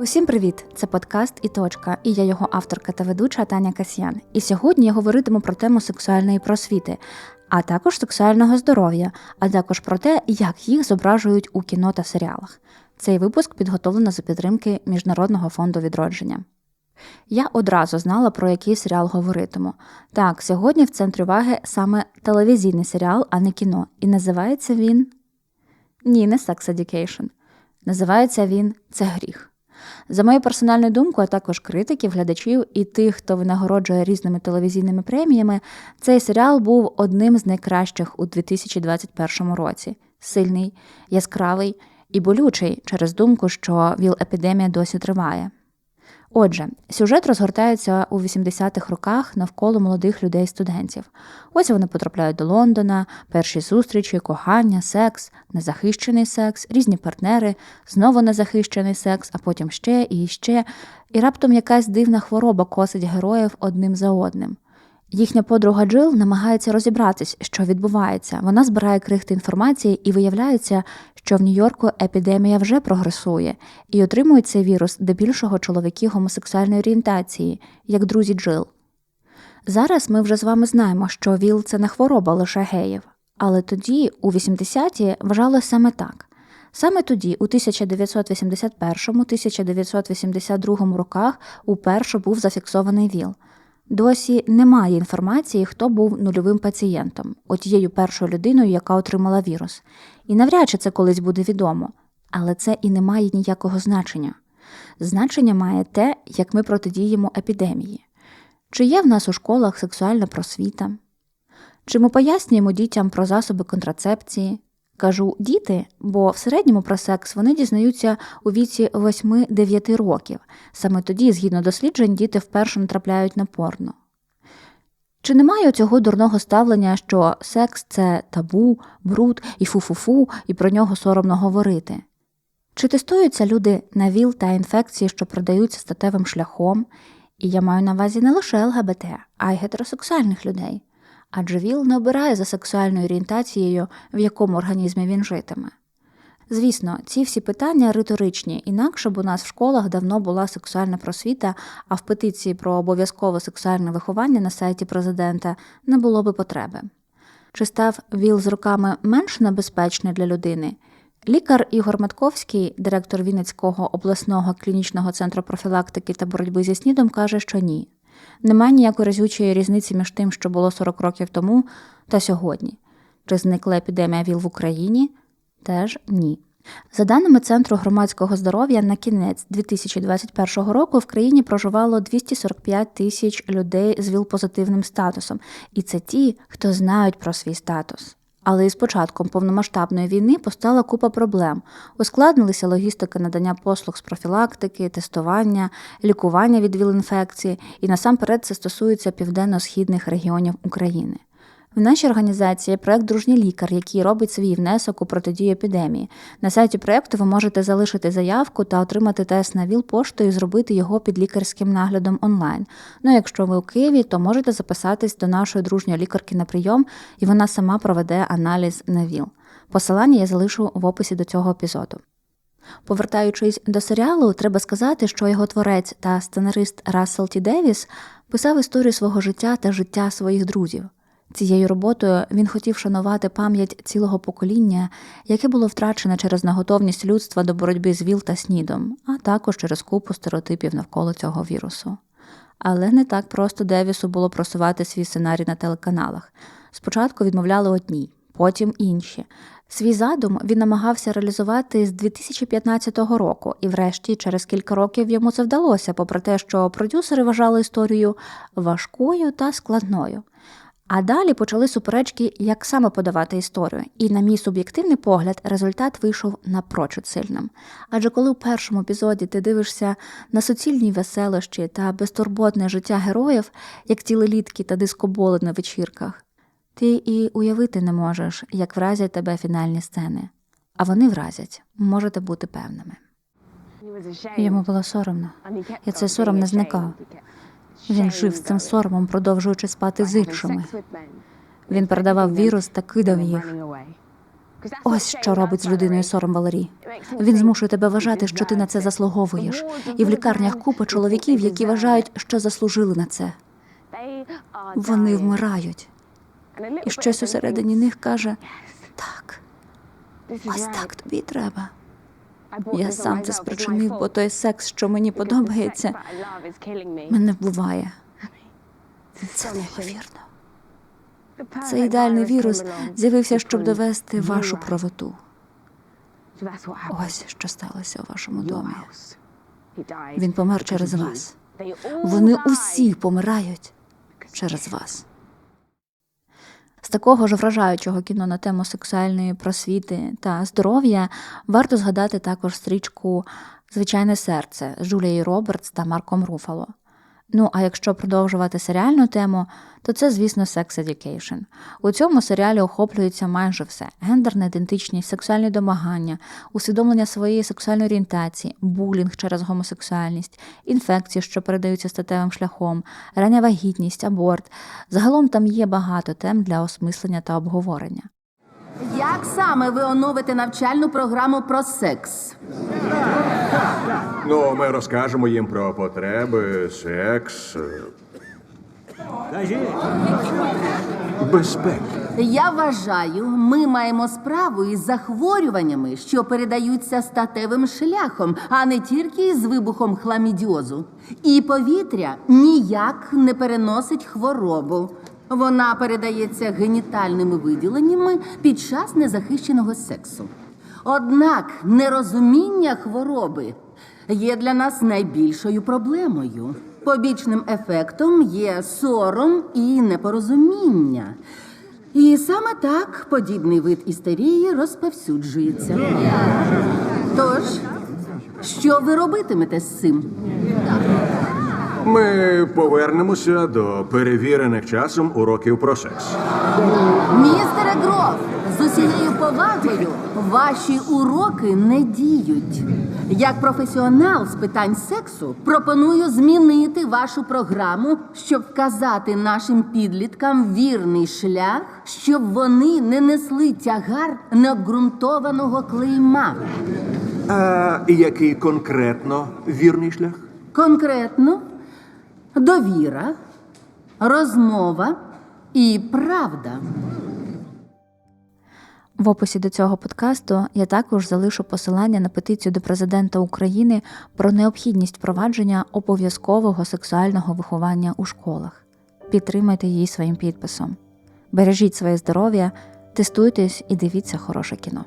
Усім привіт! Це подкаст і точка, і я його авторка та ведуча Таня Касьян. І сьогодні я говоритиму про тему сексуальної просвіти, а також сексуального здоров'я, а також про те, як їх зображують у кіно та серіалах. Цей випуск підготовлено за підтримки Міжнародного фонду відродження. Я одразу знала, про який серіал говоритиму. Так, сьогодні в центрі уваги саме телевізійний серіал, а не кіно. І називається він ні, не Sex Education. Називається він Це гріх. За мою персональну думку, а також критиків, глядачів і тих, хто винагороджує різними телевізійними преміями, цей серіал був одним з найкращих у 2021 році. Сильний, яскравий і болючий через думку, що ВІЛ-епідемія досі триває. Отже, сюжет розгортається у 80-х роках навколо молодих людей-студентів. Ось вони потрапляють до Лондона, перші зустрічі, кохання, секс, незахищений секс, різні партнери, знову незахищений секс, а потім ще і ще. І раптом якась дивна хвороба косить героїв одним за одним. Їхня подруга Джил намагається розібратись, що відбувається. Вона збирає крихти інформації і виявляється, що в Нью-Йорку епідемія вже прогресує і отримують цей вірус здебільшого чоловіки гомосексуальної орієнтації, як друзі Джил. Зараз ми вже з вами знаємо, що ВІЛ це не хвороба лише геїв, але тоді, у 80-ті, вважалося саме так. Саме тоді, у 1981-1982 роках, уперше був зафіксований ВІЛ. Досі немає інформації, хто був нульовим пацієнтом, отією першою людиною, яка отримала вірус. І навряд чи це колись буде відомо, але це і не має ніякого значення. Значення має те, як ми протидіємо епідемії. Чи є в нас у школах сексуальна просвіта? Чи ми пояснюємо дітям про засоби контрацепції? Кажу діти, бо в середньому про секс вони дізнаються у віці 8-9 років. Саме тоді, згідно досліджень, діти вперше натрапляють на порно. Чи немає цього дурного ставлення, що секс це табу, бруд і фу-фу-фу, і про нього соромно говорити? Чи тестуються люди на ВІЛ та інфекції, що продаються статевим шляхом? І я маю на увазі не лише ЛГБТ, а й гетеросексуальних людей адже ВІЛ не обирає за сексуальною орієнтацією, в якому організмі він житиме. Звісно, ці всі питання риторичні, інакше б у нас в школах давно була сексуальна просвіта, а в петиції про обов'язкове сексуальне виховання на сайті президента не було би потреби. Чи став ВІЛ з роками менш небезпечний для людини? Лікар Ігор Матковський, директор Вінницького обласного клінічного центру профілактики та боротьби зі снідом, каже, що ні. Немає ніякої разючої різниці між тим, що було 40 років тому та сьогодні. Чи зникла епідемія ВІЛ в Україні? Теж ні. За даними Центру громадського здоров'я, на кінець 2021 року в країні проживало 245 тисяч людей з ВІЛ-позитивним статусом, і це ті, хто знають про свій статус. Але із початком повномасштабної війни постала купа проблем. Ускладнилися логістика надання послуг з профілактики, тестування, лікування від ВІЛ-інфекції, і насамперед це стосується південно-східних регіонів України. В нашій організації проект Дружній лікар, який робить свій внесок у протидію епідемії. На сайті проекту ви можете залишити заявку та отримати тест на ВІЛ поштою і зробити його під лікарським наглядом онлайн. Ну, а якщо ви у Києві, то можете записатись до нашої дружньої лікарки на прийом, і вона сама проведе аналіз на ВІЛ. Посилання я залишу в описі до цього епізоду. Повертаючись до серіалу, треба сказати, що його творець та сценарист Рассел Ті Девіс писав історію свого життя та життя своїх друзів. Цією роботою він хотів шанувати пам'ять цілого покоління, яке було втрачене через неготовність людства до боротьби з ВІЛ та снідом, а також через купу стереотипів навколо цього вірусу. Але не так просто Девісу було просувати свій сценарій на телеканалах. Спочатку відмовляли одні, потім інші. Свій задум він намагався реалізувати з 2015 року, і, врешті, через кілька років йому це вдалося, попри те, що продюсери вважали історію важкою та складною. А далі почали суперечки, як саме подавати історію. І, на мій суб'єктивний погляд, результат вийшов напрочуд сильним. Адже коли у першому епізоді ти дивишся на суцільні веселощі та безтурботне життя героїв, як тілелітки та дискоболи на вечірках, ти і уявити не можеш, як вразять тебе фінальні сцени. А вони вразять, можете бути певними. Йому було соромно, і цей сором не зникав. Він жив з цим соромом, продовжуючи спати з іншими. Він передавав вірус та кидав їх. Ось що робить з людиною сором Валерій. Він змушує тебе вважати, що ти на це заслуговуєш. І в лікарнях купа чоловіків, які вважають, що заслужили на це. Вони вмирають. І щось усередині них каже: так, ось так тобі й треба. Я сам це спричинив, бо той секс, що мені подобається, мене вбиває. Це неймовірно. Цей ідеальний вірус з'явився, щоб довести вашу правоту. Ось що сталося у вашому домі. Він помер через вас. Вони усі помирають через вас. Такого ж вражаючого кіно на тему сексуальної просвіти та здоров'я варто згадати також стрічку Звичайне серце з Джулією Робертс та Марком Руфало. Ну, а якщо продовжувати серіальну тему, то це, звісно, Sex Education. У цьому серіалі охоплюється майже все: гендерна ідентичність, сексуальні домагання, усвідомлення своєї сексуальної орієнтації, булінг через гомосексуальність, інфекції, що передаються статевим шляхом, рання вагітність, аборт. Загалом там є багато тем для осмислення та обговорення. Як саме ви оновите навчальну програму про секс? Ну, ми розкажемо їм про потреби, секс. е, Безпеки. Я вважаю, ми маємо справу із захворюваннями, що передаються статевим шляхом, а не тільки з вибухом хламідіозу. І повітря ніяк не переносить хворобу. Вона передається генітальними виділеннями під час незахищеного сексу. Однак нерозуміння хвороби є для нас найбільшою проблемою. Побічним ефектом є сором і непорозуміння. І саме так подібний вид істерії розповсюджується. Тож, що ви робитимете з цим? Ми повернемося до перевірених часом уроків про секс. Містере Гроф, з усією повагою ваші уроки не діють. Як професіонал з питань сексу пропоную змінити вашу програму, щоб вказати нашим підліткам вірний шлях, щоб вони не несли тягар необґрунтованого клейма. А який конкретно вірний шлях? Конкретно довіра, розмова і правда. В описі до цього подкасту я також залишу посилання на петицію до президента України про необхідність впровадження обов'язкового сексуального виховання у школах. Підтримайте її своїм підписом. Бережіть своє здоров'я, тестуйтесь і дивіться хороше кіно.